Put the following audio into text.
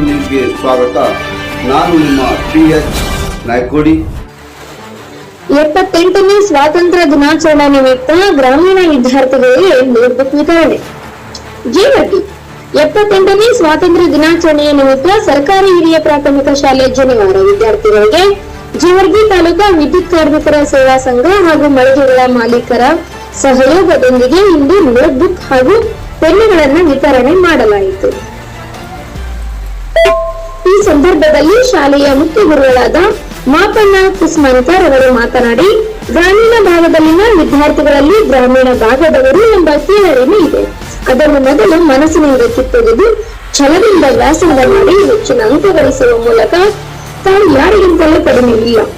ನ್ಯೂಸ್ಗೆ ಸ್ವಾಗತ. ನಾನು ನಿಮ್ಮ ಪಿಎಚ್ ನಾಯ್ಕೋಡಿ. ಎಪ್ಪತ್ತೆಂಟನೇ ಸ್ವಾತಂತ್ರ್ಯ ದಿನಾಚರಣೆ ನಿಮಿತ್ತ ಗ್ರಾಮೀಣ ವಿದ್ಯಾರ್ಥಿಗಳಿಗೆ ನೇರ್ಬುಕ್ ವಿತರಣೆ ಜೇವಟಿ ಎಪ್ಪತ್ತೆಂಟನೇ ಸ್ವಾತಂತ್ರ್ಯ ದಿನಾಚರಣೆಯ ನಿಮಿತ್ತ ಸರ್ಕಾರಿ ಹಿರಿಯ ಪ್ರಾಥಮಿಕ ಶಾಲೆ ಜನಿವಾರ ವಿದ್ಯಾರ್ಥಿಗಳಿಗೆ ಜೇವರ್ಗಿ ತಾಲೂಕಾ ವಿದ್ಯುತ್ ಕಾರ್ಮಿಕರ ಸೇವಾ ಸಂಘ ಹಾಗೂ ಮಳಿಗೆಗಳ ಮಾಲೀಕರ ಸಹಯೋಗದೊಂದಿಗೆ ಇಂದು ನೋಟ್ಬುಕ್ ಹಾಗೂ ಪೆನ್ನುಗಳನ್ನು ವಿತರಣೆ ಮಾಡಲಾಯಿತು. ಈ ಸಂದರ್ಭದಲ್ಲಿ ಶಾಲೆಯ ಮುಖ್ಯ ಗುರುಗಳಾದ ಮಾಪಣ್ಣ ಕುಸ್ಮನ್ಕರ್ ಅವರು ಮಾತನಾಡಿ, ಗ್ರಾಮೀಣ ಭಾಗದಲ್ಲಿನ ವಿದ್ಯಾರ್ಥಿಗಳಲ್ಲಿ ಗ್ರಾಮೀಣ ಭಾಗದವರು ಎಂಬ ಕೀಳರಿಮೆ ಇದೆ. ಅದನ್ನು ಮೊದಲು ಮನಸ್ಸಿನಿಂದ ಕಿತ್ತೊಗೆದು ಛಲದಿಂದ ವ್ಯಾಸಂಗ ಮಾಡಿ ಹೆಚ್ಚಿನ ಅಂಕ ಗಳಿಸುವ ಮೂಲಕ ತಾವು ಯಾರಿಗಿಂತಲೂ ಕಡಿಮೆ ಇಲ್ಲ.